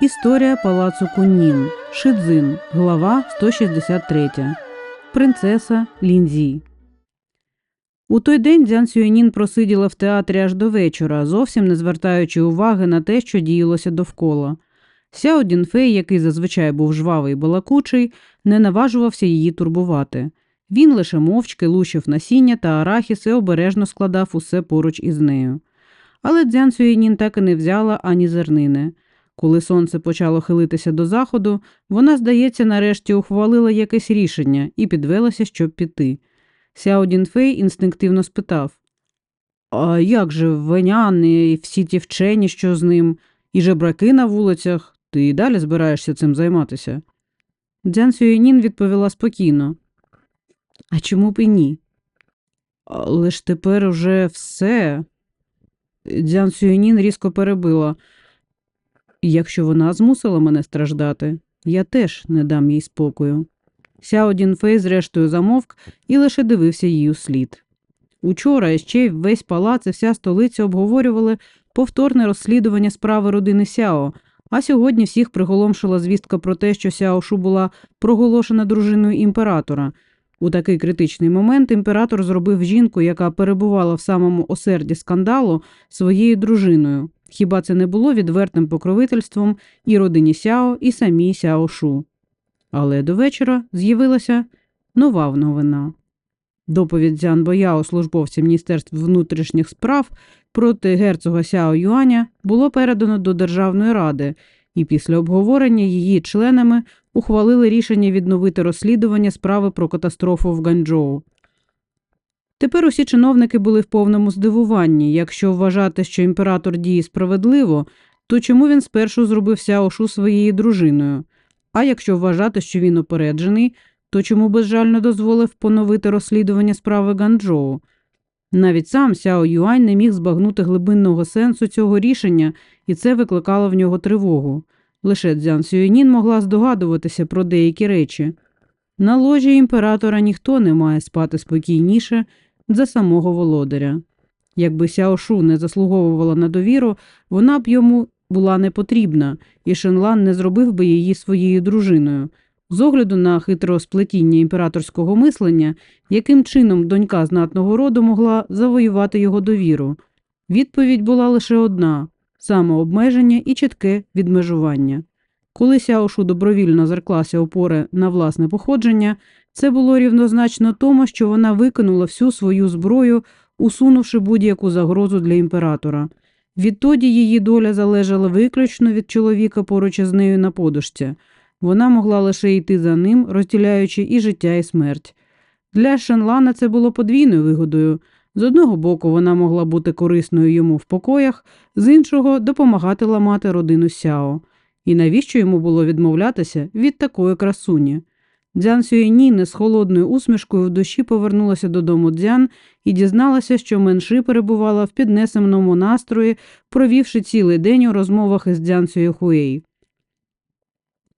Історія палацу Куннін. Шидзин. Глава 163. Принцеса Лінзі. У той день Дзян Сюєнін просиділа в театрі аж до вечора, зовсім не звертаючи уваги на те, що діялося довкола. Сяо Дінфей, який зазвичай був жвавий і балакучий, не наважувався її турбувати. Він лише мовчки лущив насіння та арахіс і обережно складав усе поруч із нею. Але Дзян Сюєнін так і не взяла ані зернини. Коли сонце почало хилитися до заходу, вона, здається, нарешті ухвалила якесь рішення і підвелася, щоб піти. Сяо Дінфей інстинктивно спитав А як же Венян і всі ті вчені, що з ним, і жебраки на вулицях, ти і далі збираєшся цим займатися? Дзян Сюєнін відповіла спокійно. А чому б і ні? Але ж тепер уже все. Дзян Сюєнін різко перебила. Якщо вона змусила мене страждати, я теж не дам їй спокою. Сяо Дінфей зрештою замовк і лише дивився їй услід. Учора ще весь палац і вся столиця обговорювали повторне розслідування справи родини Сяо, а сьогодні всіх приголомшила звістка про те, що Сяо Шу була проголошена дружиною імператора. У такий критичний момент імператор зробив жінку, яка перебувала в самому осерді скандалу, своєю дружиною. Хіба це не було відвертим покровительством і родині Сяо, і самій Сяо Шу? Але до вечора з'явилася нова новина. Доповідь Дзян Бояо службовця Міністерства внутрішніх справ проти герцога Сяо Юаня було передано до Державної ради, і після обговорення її членами ухвалили рішення відновити розслідування справи про катастрофу в Ганчжоу. Тепер усі чиновники були в повному здивуванні. Якщо вважати, що імператор діє справедливо, то чому він спершу зробив Сяошу своєю дружиною? А якщо вважати, що він опереджений, то чому безжально дозволив поновити розслідування справи Ганчжоу? Навіть сам Сяо Юань не міг збагнути глибинного сенсу цього рішення, і це викликало в нього тривогу. Лише Дзян Сюєнін могла здогадуватися про деякі речі. На ложі імператора ніхто не має спати спокійніше за самого володаря. Якби Сяошу не заслуговувала на довіру, вона б йому була не потрібна, і Шенлан не зробив би її своєю дружиною. З огляду на хитросплетіння імператорського мислення, яким чином донька знатного роду могла завоювати його довіру. Відповідь була лише одна самообмеження і чітке відмежування. Коли Сяошу добровільно зерклася опори на власне походження, це було рівнозначно тому, що вона викинула всю свою зброю, усунувши будь-яку загрозу для імператора. Відтоді її доля залежала виключно від чоловіка поруч із нею на подушці. Вона могла лише йти за ним, розділяючи і життя, і смерть. Для Шенлана це було подвійною вигодою. З одного боку, вона могла бути корисною йому в покоях, з іншого допомагати ламати родину Сяо. І навіщо йому було відмовлятися від такої красуні? Дзян Сюєніни з холодною усмішкою в душі повернулася додому Дзян і дізналася, що менши перебувала в піднесеному настрої, провівши цілий день у розмовах із Дзян Сюєхуєй.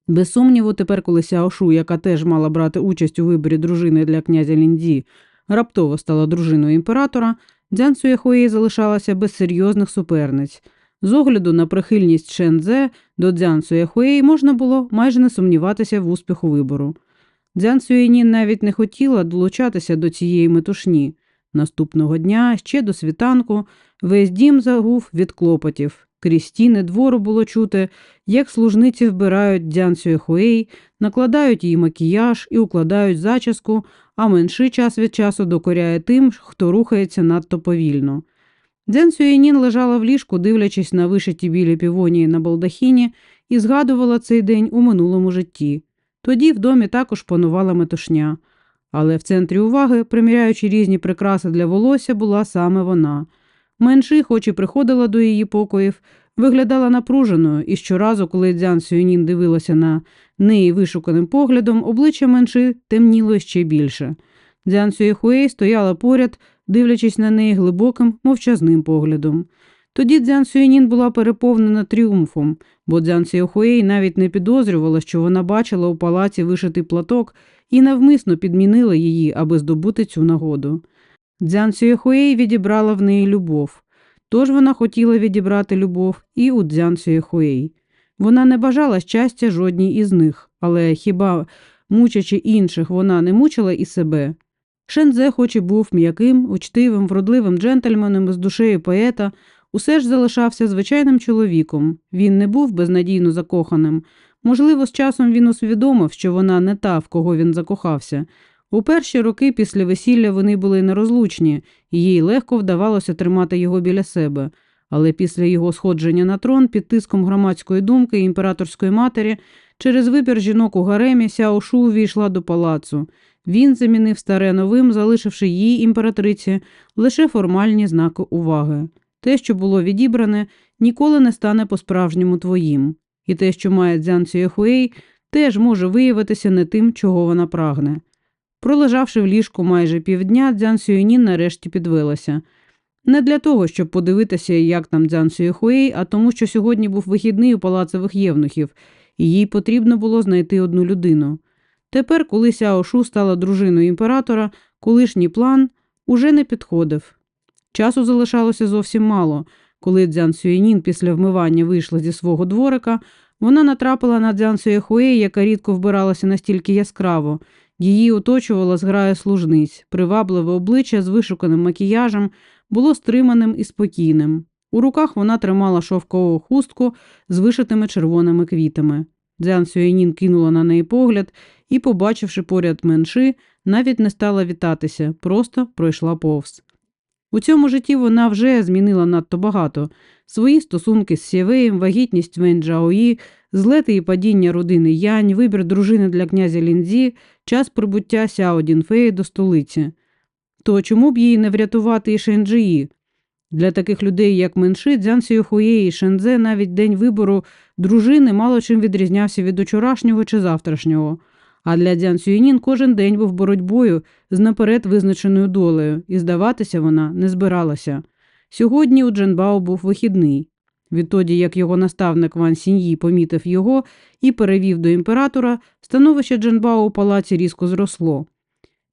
Без сумніву, тепер, коли Сяошу, яка теж мала брати участь у виборі дружини для князя Ліндзі, раптово стала дружиною імператора, Дзян Сюєхуєй залишалася без серйозних суперниць. З огляду на прихильність Шензе до Дзян Сюєхуєй можна було майже не сумніватися в успіху вибору. Дзян Сюєнін навіть не хотіла долучатися до цієї метушні. Наступного дня, ще до світанку, весь дім загув від клопотів. Крізь стіни двору було чути, як служниці вбирають Дзян Сюєхуєй, накладають їй макіяж і укладають зачіску, а менший час від часу докоряє тим, хто рухається надто повільно. Дзян Сюєнін лежала в ліжку, дивлячись на вишиті білі півонії на балдахіні, і згадувала цей день у минулому житті. Тоді в домі також панувала метушня. Але в центрі уваги, приміряючи різні прикраси для волосся, була саме вона. Менши, хоч і приходила до її покоїв, виглядала напруженою, і щоразу, коли Дзян Сюєнін дивилася на неї вишуканим поглядом, обличчя менши темніло ще більше. Дзян Сюєхуей стояла поряд, дивлячись на неї глибоким, мовчазним поглядом. Тоді Дзян Сюєнін була переповнена тріумфом, бо Дзян Сюєхуей навіть не підозрювала, що вона бачила у палаці вишитий платок і навмисно підмінила її, аби здобути цю нагоду. Дзян Сюєхуей відібрала в неї любов, тож вона хотіла відібрати любов і у Дзян Сюєхуей. Вона не бажала щастя жодній із них, але хіба, мучачи інших, вона не мучила і себе? Шензе, хоч і був м'яким, учтивим, вродливим джентльменом з душею поета, усе ж залишався звичайним чоловіком. Він не був безнадійно закоханим. Можливо, з часом він усвідомив, що вона не та, в кого він закохався. У перші роки після весілля вони були нерозлучні, і їй легко вдавалося тримати його біля себе. Але після його сходження на трон під тиском громадської думки і імператорської матері через вибір жінок у гаремі Сяо Шу увійшла до палацу. Він замінив старе новим, залишивши їй імператриці лише формальні знаки уваги. Те, що було відібране, ніколи не стане по-справжньому твоїм. І те, що має Дзян Цюєхуей, теж може виявитися не тим, чого вона прагне. Пролежавши в ліжку майже півдня, Дзян Сюєнін нарешті підвелася. Не для того, щоб подивитися, як там Дзян Сюєхуей, а тому, що сьогодні був вихідний у палацевих євнухів, і їй потрібно було знайти одну людину. Тепер, коли Сяо Шу стала дружиною імператора, колишній план уже не підходив. Часу залишалося зовсім мало. Коли Дзян Сюєнін після вмивання вийшла зі свого дворика, вона натрапила на Дзян Сюєхуей, яка рідко вбиралася настільки яскраво. Її оточувала зграя служниць, привабливе обличчя з вишуканим макіяжем було стриманим і спокійним. У руках вона тримала шовкову хустку з вишитими червоними квітами. Дзян Сюєнін кинула на неї погляд і, побачивши поряд менши, навіть не стала вітатися, просто пройшла повз. У цьому житті вона вже змінила надто багато свої стосунки з Сєвеєм, вагітність Вен Джаої, злети і падіння родини Янь, вибір дружини для князя Лінзі, час прибуття Сяо Дінфеї до столиці. То чому б її не врятувати і Шенджиї? Для таких людей, як Менши, Дзян Сіохує і Шензе навіть день вибору дружини мало чим відрізнявся від учорашнього чи завтрашнього. А для Дзян Сюєнін кожен день був боротьбою з наперед визначеною долею, і здаватися вона не збиралася. Сьогодні у Дженбао був вихідний. Відтоді, як його наставник Ван Сіньї помітив його і перевів до імператора, становище Дженбао у палаці різко зросло.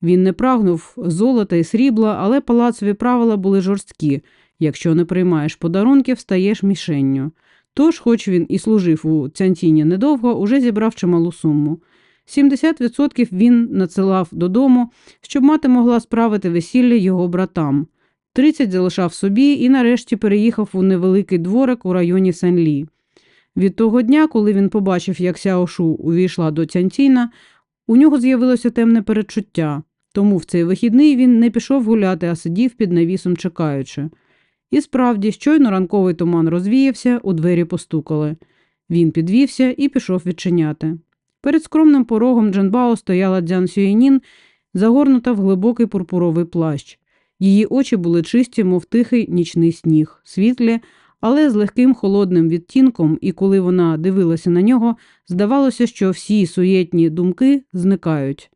Він не прагнув золота і срібла, але палацові правила були жорсткі якщо не приймаєш подарунків, стаєш мішенню. Тож, хоч він і служив у Цянтіні недовго, уже зібрав чималу суму. 70% він надсилав додому, щоб мати могла справити весілля його братам. 30 залишав собі і нарешті переїхав у невеликий дворик у районі Сен-Лі. Від того дня, коли він побачив, як Сяошу увійшла до Цянтіна, у нього з'явилося темне передчуття, тому в цей вихідний він не пішов гуляти, а сидів під навісом чекаючи. І справді, щойно ранковий туман розвіявся, у двері постукали. Він підвівся і пішов відчиняти. Перед скромним порогом Джанбао стояла Дзян Сюєнін, загорнута в глибокий пурпуровий плащ. Її очі були чисті, мов тихий нічний сніг, світлі, але з легким холодним відтінком, і коли вона дивилася на нього, здавалося, що всі суєтні думки зникають.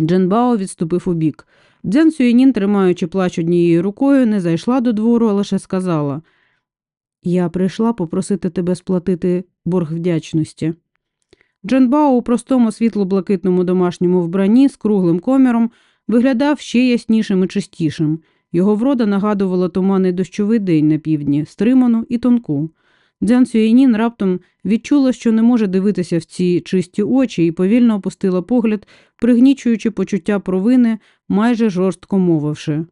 Дженбао відступив убік. Дзян Сюєнін, тримаючи плач однією рукою, не зайшла до двору, а лише сказала Я прийшла попросити тебе сплатити борг вдячності. Дженбао у простому світло-блакитному домашньому вбранні з круглим коміром виглядав ще яснішим і чистішим. Його врода нагадувала туманний дощовий день на півдні, стриману і тонку. Дзян Сюєнін раптом відчула, що не може дивитися в ці чисті очі, і повільно опустила погляд, пригнічуючи почуття провини, майже жорстко мовивши.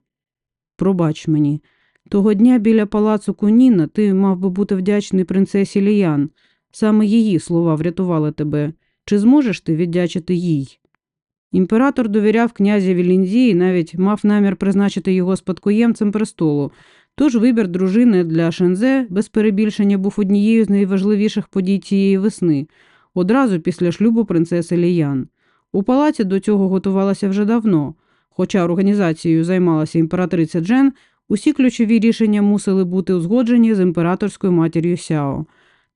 Пробач мені, того дня біля палацу Куніна ти мав би бути вдячний принцесі Ліян. Саме її слова врятували тебе. Чи зможеш ти віддячити їй? Імператор довіряв князеві Лінзі і навіть мав намір призначити його спадкоємцем престолу, тож вибір дружини для Шензе без перебільшення був однією з найважливіших подій цієї весни, одразу після шлюбу принцеси Ліян. У палаці до цього готувалася вже давно, хоча організацією займалася імператриця Джен, усі ключові рішення мусили бути узгоджені з імператорською матір'ю Сяо.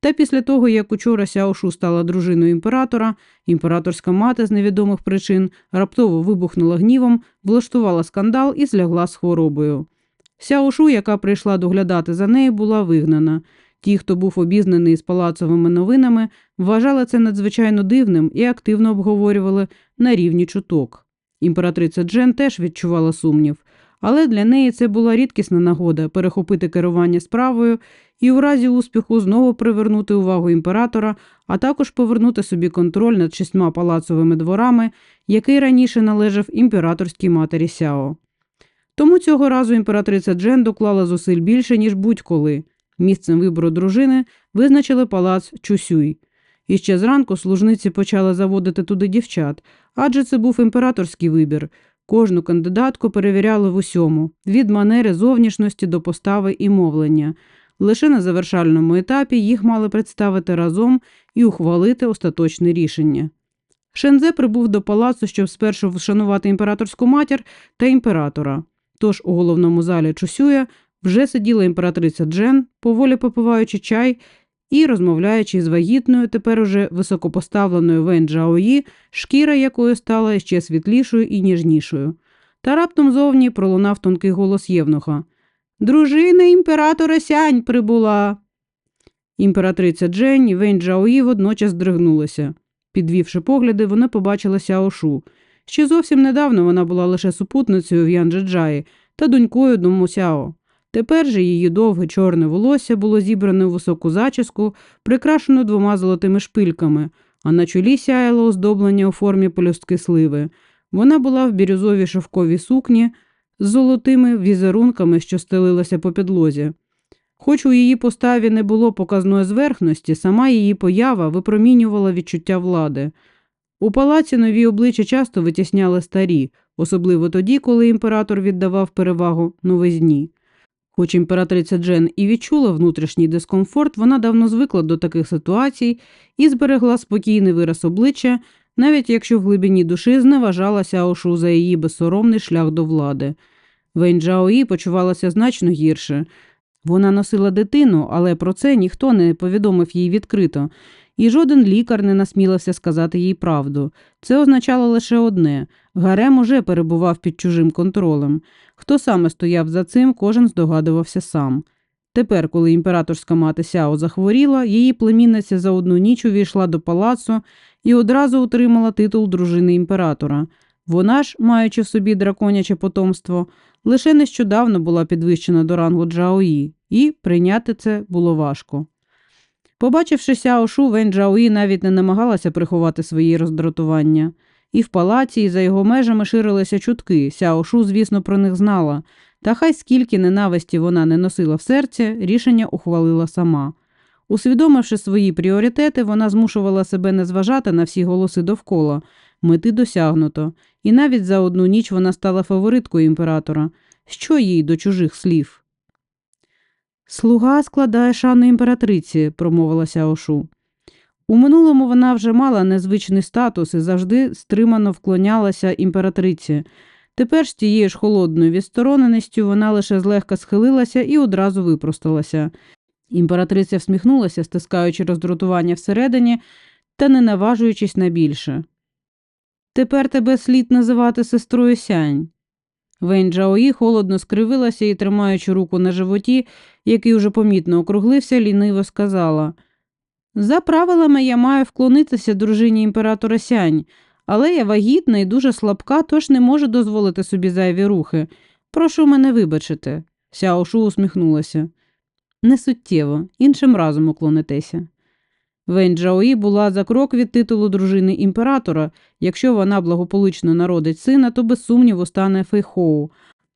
Та після того, як учора Сяошу стала дружиною імператора, імператорська мати з невідомих причин раптово вибухнула гнівом, влаштувала скандал і злягла з хворобою. Сяошу, яка прийшла доглядати за нею, була вигнана. Ті, хто був обізнаний з палацовими новинами, вважали це надзвичайно дивним і активно обговорювали на рівні чуток. Імператриця Джен теж відчувала сумнів, але для неї це була рідкісна нагода перехопити керування справою і у разі успіху знову привернути увагу імператора, а також повернути собі контроль над шістьма палацовими дворами, який раніше належав імператорській матері Сяо. Тому цього разу імператриця Джен доклала зусиль більше, ніж будь-коли. Місцем вибору дружини визначили палац Чусюй. І ще зранку служниці почали заводити туди дівчат, адже це був імператорський вибір. Кожну кандидатку перевіряли в усьому від манери зовнішності до постави і мовлення. Лише на завершальному етапі їх мали представити разом і ухвалити остаточне рішення. Шензе прибув до палацу, щоб спершу вшанувати імператорську матір та імператора. Тож у головному залі Чусюя вже сиділа імператриця Джен, поволі попиваючи чай і розмовляючи з вагітною, тепер уже високопоставленою Вен Джаої, шкіра якої стала ще світлішою і ніжнішою. Та раптом зовні пролунав тонкий голос Євнуха. Дружина імператора сянь прибула. Імператриця Джен і Вень Джаої водночас здригнулася. Підвівши погляди, вона побачила Сяошу. Ще зовсім недавно вона була лише супутницею в Янджаджаї та донькою дому Сяо. Тепер же її довге чорне волосся було зібране у високу зачіску, прикрашену двома золотими шпильками, а на чолі сяяло оздоблення у формі полюстки сливи. Вона була в бірюзовій шовковій сукні з золотими візерунками, що стелилася по підлозі. Хоч у її поставі не було показної зверхності, сама її поява випромінювала відчуття влади. У палаці нові обличчя часто витісняли старі, особливо тоді, коли імператор віддавав перевагу новизні. Хоч імператриця Джен і відчула внутрішній дискомфорт, вона давно звикла до таких ситуацій і зберегла спокійний вираз обличчя, навіть якщо в глибині душі зневажала Сяошу за її безсоромний шлях до влади. Вень Джаої почувалася значно гірше. Вона носила дитину, але про це ніхто не повідомив їй відкрито, і жоден лікар не насмілився сказати їй правду. Це означало лише одне гарем уже перебував під чужим контролем. Хто саме стояв за цим, кожен здогадувався сам. Тепер, коли імператорська мати Сяо захворіла, її племінниця за одну ніч увійшла до палацу і одразу отримала титул дружини імператора. Вона ж, маючи в собі драконяче потомство, лише нещодавно була підвищена до рангу Джаої, і прийняти це було важко. Побачивши Сяошу, Вень Джаої навіть не намагалася приховати свої роздратування. І в палаці, і за його межами ширилися чутки. Сяошу, звісно, про них знала. Та хай скільки ненависті вона не носила в серці, рішення ухвалила сама. Усвідомивши свої пріоритети, вона змушувала себе не зважати на всі голоси довкола. Мети досягнуто, і навіть за одну ніч вона стала фавориткою імператора. Що їй до чужих слів? Слуга складає шану імператриці, промовила Сяошу. У минулому вона вже мала незвичний статус і завжди стримано вклонялася імператриці. Тепер з тією ж холодною відстороненістю вона лише злегка схилилася і одразу випросталася. Імператриця всміхнулася, стискаючи роздратування всередині та не наважуючись на більше. Тепер тебе слід називати сестрою сянь. Вень Джаої холодно скривилася і, тримаючи руку на животі, який уже помітно округлився, ліниво сказала За правилами я маю вклонитися дружині імператора сянь, але я вагітна і дуже слабка, тож не можу дозволити собі зайві рухи. Прошу мене вибачити. Сяошу усміхнулася. Не суттєво, іншим разом уклонитеся. Вень Джаої була за крок від титулу дружини імператора. Якщо вона благополучно народить сина, то без сумніву стане Фейхоу.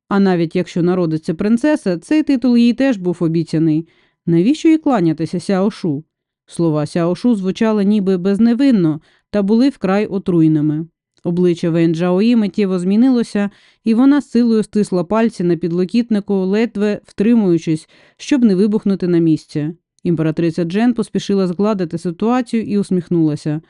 А навіть якщо народиться принцеса, цей титул їй теж був обіцяний. Навіщо їй кланятися Сяошу? Слова Сяошу звучали ніби безневинно та були вкрай отруйними. Обличчя Вен Джаої миттєво змінилося, і вона з силою стисла пальці на підлокітнику, ледве втримуючись, щоб не вибухнути на місці. Імператриця Джен поспішила згладити ситуацію і усміхнулася.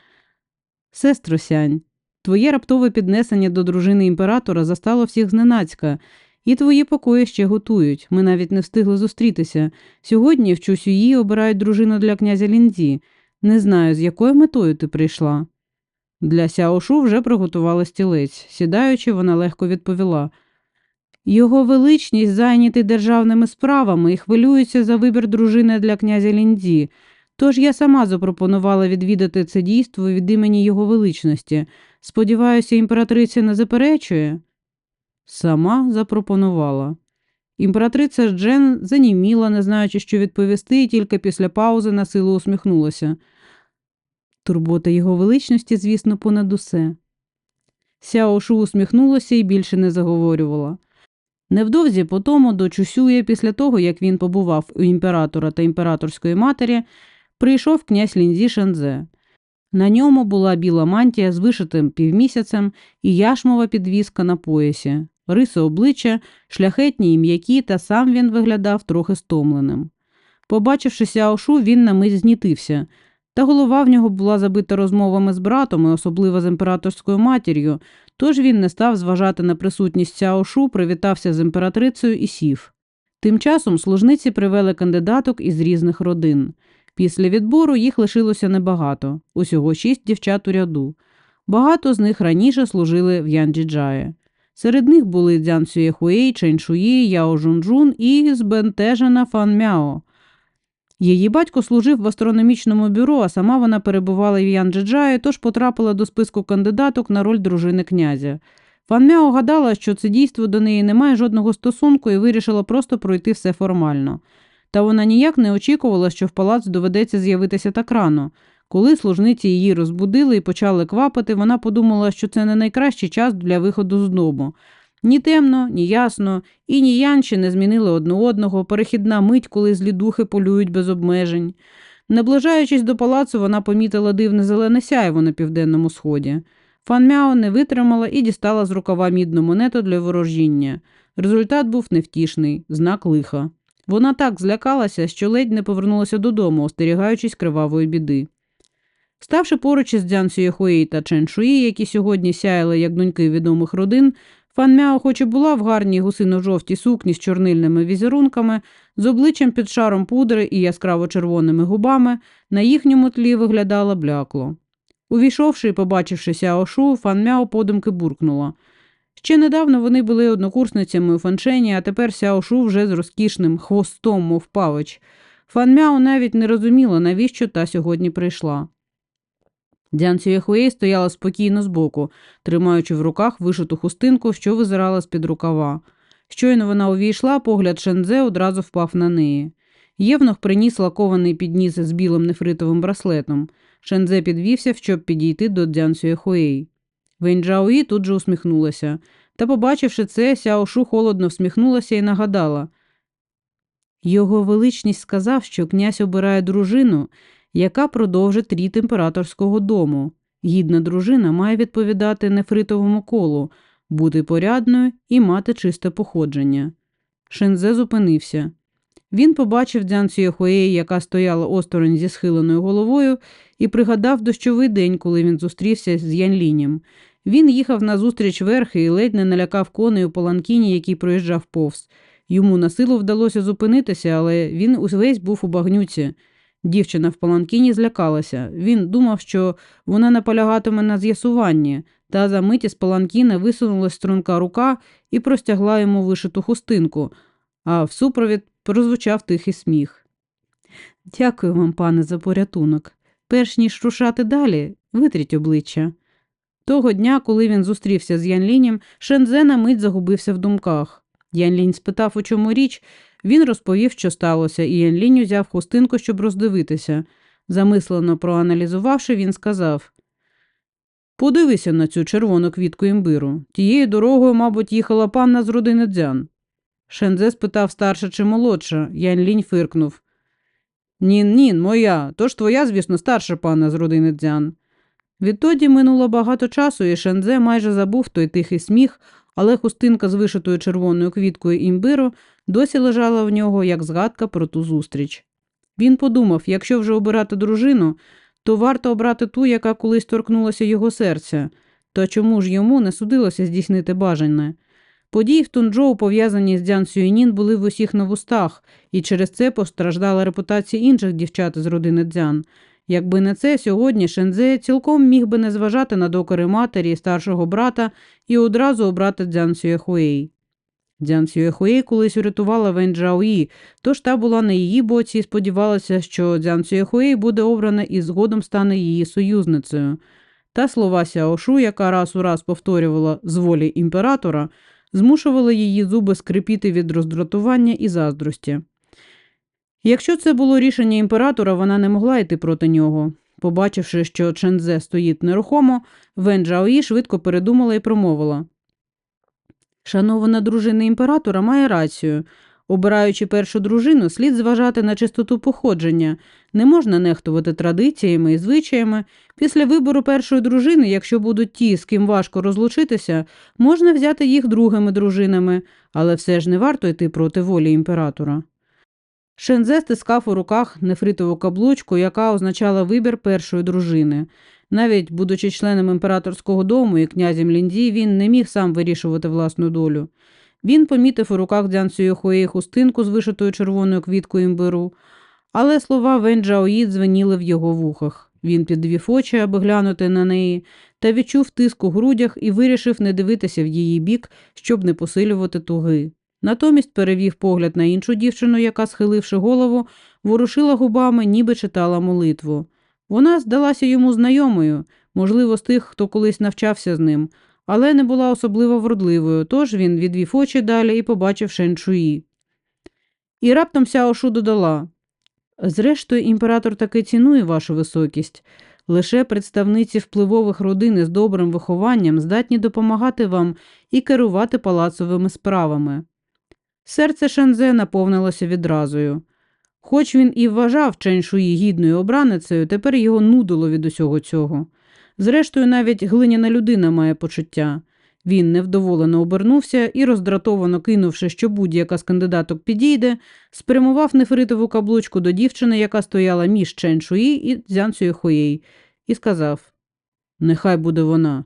Сестро сянь, твоє раптове піднесення до дружини імператора застало всіх зненацька, і твої покої ще готують. Ми навіть не встигли зустрітися. Сьогодні в Чусюї обирають дружину для князя Ліндзі. Не знаю, з якою метою ти прийшла. Для Сяошу вже приготувала стілець. Сідаючи, вона легко відповіла. Його величність зайнятий державними справами і хвилюється за вибір дружини для князя Ліндзі. Тож я сама запропонувала відвідати це дійство від імені його величності. Сподіваюся, імператриця не заперечує. Сама запропонувала. Імператриця Джен заніміла, не знаючи, що відповісти, і тільки після паузи на силу усміхнулася. Турбота його величності, звісно, понад усе. Сяо Шу усміхнулася і більше не заговорювала. Невдовзі по тому до Чусює, після того, як він побував у імператора та імператорської матері, прийшов князь Лінзі Шензе. На ньому була біла мантія з вишитим півмісяцем і яшмова підвіска на поясі, риси обличчя, шляхетні і м'які, та сам він виглядав трохи стомленим. Побачивши Сяошу, він на мить знітився, та голова в нього була забита розмовами з братом, і особливо з імператорською матір'ю, тож він не став зважати на присутність Сяошу, привітався з імператрицею і сів. Тим часом служниці привели кандидаток із різних родин. Після відбору їх лишилося небагато, усього шість дівчат у ряду. Багато з них раніше служили в Янджіджаї. Серед них були Дзян Сюєхуей, Чен Шуї, Яо Жунджун і збентежена Фан Мяо. Її батько служив в астрономічному бюро, а сама вона перебувала в Янджиджаї, тож потрапила до списку кандидаток на роль дружини князя. Фан Мяо гадала, що це дійство до неї не має жодного стосунку і вирішила просто пройти все формально. Та вона ніяк не очікувала, що в палац доведеться з'явитися так рано. Коли служниці її розбудили і почали квапити, вона подумала, що це не найкращий час для виходу з дому. Ні темно, ні ясно, і ні янчі не змінили одне одного, перехідна мить, коли злі духи полюють без обмежень. Наближаючись до палацу, вона помітила дивне зелене сяйво на південному сході. Фан Мяо не витримала і дістала з рукава мідну монету для ворожіння. Результат був невтішний, знак лиха. Вона так злякалася, що ледь не повернулася додому, остерігаючись кривавої біди. Ставши поруч із Дзян Сюєхуї та Чен Шуї, які сьогодні сяяли як доньки відомих родин, Фан Мяо, хоч і була в гарній гусино-жовтій сукні з чорнильними візерунками, з обличчям під шаром пудри і яскраво червоними губами, на їхньому тлі виглядала блякло. Увійшовши і побачивши Сяошу, Фан Мяо подумки буркнула. Ще недавно вони були однокурсницями у фаншені, а тепер Сяошу вже з розкішним хвостом, мов павич. Фан Мяо навіть не розуміла, навіщо та сьогодні прийшла. Дзян Сюєхуей стояла спокійно збоку, тримаючи в руках вишиту хустинку, що визирала з-під рукава. Щойно вона увійшла, погляд Шензе одразу впав на неї. Євнух приніс лакований підніс з білим нефритовим браслетом. Шензе підвівся, щоб підійти до Дзян Сюєхуей. Венджауї тут же усміхнулася. Та, побачивши це, Сяошу холодно всміхнулася і нагадала. Його величність сказав, що князь обирає дружину, яка продовжить рід імператорського дому. Гідна дружина має відповідати нефритовому колу, бути порядною і мати чисте походження. Шензе зупинився. Він побачив Дзян Сюєхуеї, яка стояла осторонь зі схиленою головою, і пригадав дощовий день, коли він зустрівся з Янлінем. Він їхав назустріч верхи і ледь не налякав коней у паланкіні, який проїжджав повз. Йому на силу вдалося зупинитися, але він увесь був у багнюці. Дівчина в паланкіні злякалася. Він думав, що вона наполягатиме на з'ясуванні, та за миті з паланкіна висунулась струнка рука і простягла йому вишиту хустинку, а в супровід прозвучав тихий сміх. Дякую вам, пане, за порятунок. Перш ніж рушати далі, витріть обличчя. Того дня, коли він зустрівся з Янлінем, Шензе на мить загубився в думках. Янлінь спитав, у чому річ, він розповів, що сталося, і Янлінь узяв хустинку, щоб роздивитися. Замислено проаналізувавши, він сказав Подивися на цю червону квітку імбиру. Тією дорогою, мабуть, їхала панна з родини дзян. Шензе спитав старша чи молодша. Янлінь фиркнув. Нін, нін, моя, тож твоя, звісно, старша панна з родини дзян. Відтоді минуло багато часу, і Шензе майже забув той тихий сміх, але хустинка з вишитою червоною квіткою імбиру досі лежала в нього як згадка про ту зустріч. Він подумав, якщо вже обирати дружину, то варто обрати ту, яка колись торкнулася його серця, то чому ж йому не судилося здійснити бажане? Події в Тунджоу, пов'язані з Дзян Сюєнін, були в усіх на вустах, і через це постраждала репутація інших дівчат з родини Дзян. Якби не це, сьогодні Шензе цілком міг би не зважати на докори матері і старшого брата і одразу обрати Дзян Сюєхуей. Дзян Сюєхуей колись урятувала Вен Джаої, тож та була на її боці і сподівалася, що Дзян Сюєхуей буде обрана і згодом стане її союзницею. Та слова Сяошу, яка раз у раз повторювала з волі імператора, змушували її зуби скрипіти від роздратування і заздрості. Якщо це було рішення імператора, вона не могла йти проти нього. Побачивши, що Чензе стоїть нерухомо, Вен Джаої швидко передумала і промовила. Шанована дружина імператора має рацію. Обираючи першу дружину, слід зважати на чистоту походження. Не можна нехтувати традиціями і звичаями. Після вибору першої дружини, якщо будуть ті, з ким важко розлучитися, можна взяти їх другими дружинами, але все ж не варто йти проти волі імператора. Шензе стискав у руках нефритову каблучку, яка означала вибір першої дружини. Навіть будучи членом імператорського дому і князем Ліндзі, він не міг сам вирішувати власну долю. Він помітив у руках Дзян Сюєхуєї хустинку з вишитою червоною квіткою імбиру, але слова Вен Джаої дзвеніли в його вухах. Він підвів очі, аби глянути на неї, та відчув тиск у грудях і вирішив не дивитися в її бік, щоб не посилювати туги. Натомість перевів погляд на іншу дівчину, яка, схиливши голову, ворушила губами, ніби читала молитву. Вона здалася йому знайомою, можливо, з тих, хто колись навчався з ним, але не була особливо вродливою, тож він відвів очі далі і побачив Шенчуї. І раптом Сяошу додала Зрештою, імператор таки цінує вашу високість. Лише представниці впливових родин із добрим вихованням здатні допомагати вам і керувати палацовими справами. Серце Шензе наповнилося відразою. Хоч він і вважав Ченшуї гідною обраницею, тепер його нудило від усього цього. Зрештою, навіть глиняна людина має почуття. Він невдоволено обернувся і, роздратовано кинувши, що будь-яка з кандидаток підійде, спрямував нефритову каблучку до дівчини, яка стояла між Чен Шуї і Дзян Цюєхуєй, і сказав Нехай буде вона.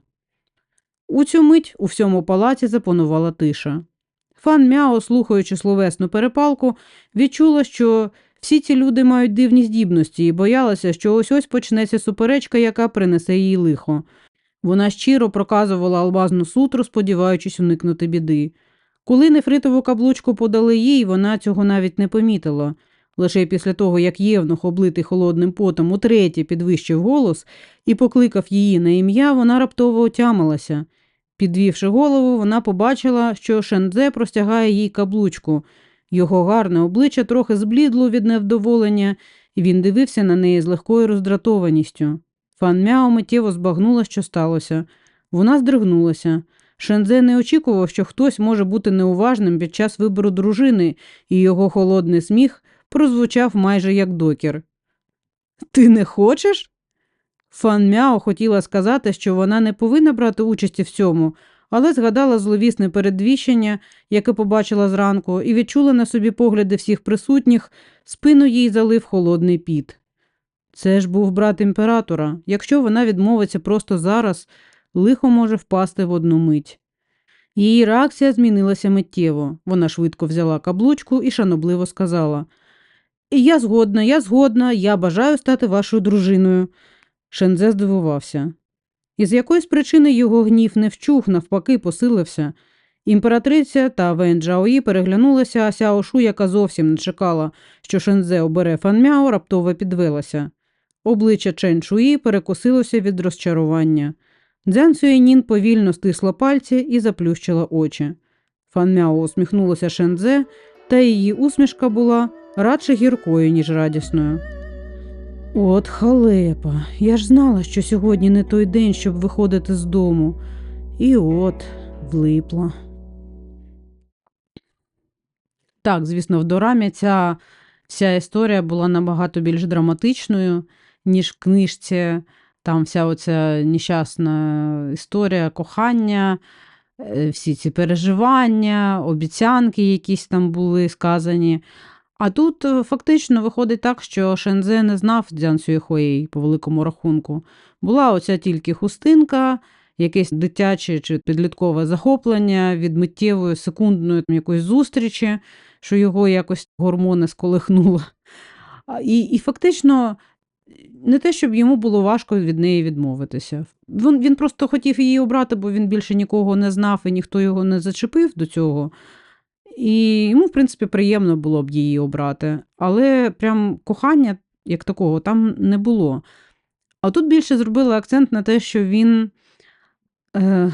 У цю мить у всьому палаці запанувала тиша. Фан Мяо, слухаючи словесну перепалку, відчула, що всі ці люди мають дивні здібності і боялася, що ось ось почнеться суперечка, яка принесе їй лихо. Вона щиро проказувала албазну сутру, сподіваючись уникнути біди. Коли нефритову каблучку подали їй, вона цього навіть не помітила. Лише після того, як Євнух, облитий холодним потом, утретє підвищив голос і покликав її на ім'я, вона раптово отямилася. Підвівши голову, вона побачила, що Шендзе простягає їй каблучку. Його гарне обличчя трохи зблідло від невдоволення, і він дивився на неї з легкою роздратованістю. Фан Мяо миттєво збагнула, що сталося. Вона здригнулася. Шензе не очікував, що хтось може бути неуважним під час вибору дружини, і його холодний сміх прозвучав майже як докір. Ти не хочеш? Фан Мяо хотіла сказати, що вона не повинна брати участі в цьому, але згадала зловісне передвіщення, яке побачила зранку, і відчула на собі погляди всіх присутніх, спину їй залив холодний піт. Це ж був брат імператора. Якщо вона відмовиться просто зараз, лихо може впасти в одну мить. Її реакція змінилася миттєво. Вона швидко взяла каблучку і шанобливо сказала Я згодна, я згодна, я бажаю стати вашою дружиною. Шензе здивувався. Із якоїсь причини його гнів не вчух, навпаки, посилився. Імператриця та Вен Джаої переглянулася, а Сяошу, яка зовсім не чекала, що Шензе обере Фанмяо, раптово підвелася. Обличчя Чен Чуї перекосилося від розчарування. Дзян Сюєнін повільно стисла пальці і заплющила очі. Фанмяо усміхнулася Шензе, та її усмішка була радше гіркою, ніж радісною. От халепа, я ж знала, що сьогодні не той день, щоб виходити з дому. І от влипла. Так, звісно, в дорамі ця вся історія була набагато більш драматичною, ніж в книжці. Там вся оця нещасна історія кохання, е, всі ці переживання, обіцянки якісь там були сказані. А тут е, фактично виходить так, що Шензе не знав Дзян Сюєхуєй по великому рахунку. Була оця тільки хустинка, якесь дитяче чи підліткове захоплення від миттєвої секундної якоїсь зустрічі, що його якось гормони сколихнуло. І, І фактично. Не те, щоб йому було важко від неї відмовитися. Він він просто хотів її обрати, бо він більше нікого не знав і ніхто його не зачепив до цього. І йому, в принципі, приємно було б її обрати. Але прям кохання як такого там не було. А тут більше зробили акцент на те, що він е,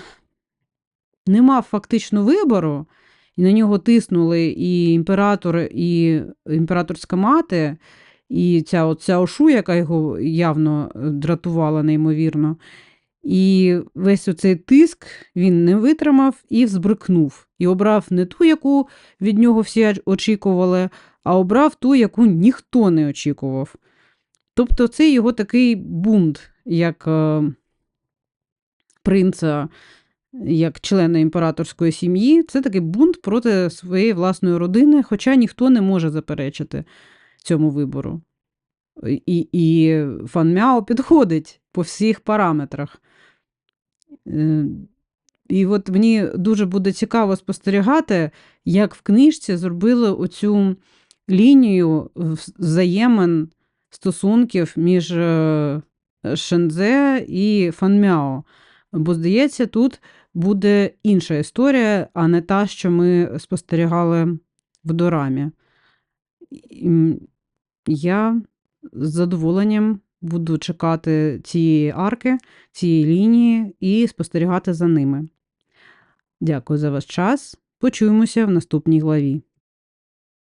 не мав фактично вибору, і на нього тиснули і імператор, і імператорська мати, і ця от Сяошу, яка його явно дратувала неймовірно. І весь оцей тиск він не витримав і взбрикнув. І обрав не ту, яку від нього всі очікували, а обрав ту, яку ніхто не очікував. Тобто це його такий бунт, як е, принца, як члена імператорської сім'ї, це такий бунт проти своєї власної родини, хоча ніхто не може заперечити цьому вибору. І, і Фан Мяо підходить по всіх параметрах. Е, І от мені дуже буде цікаво спостерігати, як в книжці зробили оцю лінію взаємин стосунків між е, Шензе і Фанмяо. Бо, здається, тут буде інша історія, а не та, що ми спостерігали в дорамі. Я з задоволенням буду чекати цієї арки, цієї лінії і спостерігати за ними. Дякую за ваш час. Почуємося в наступній главі.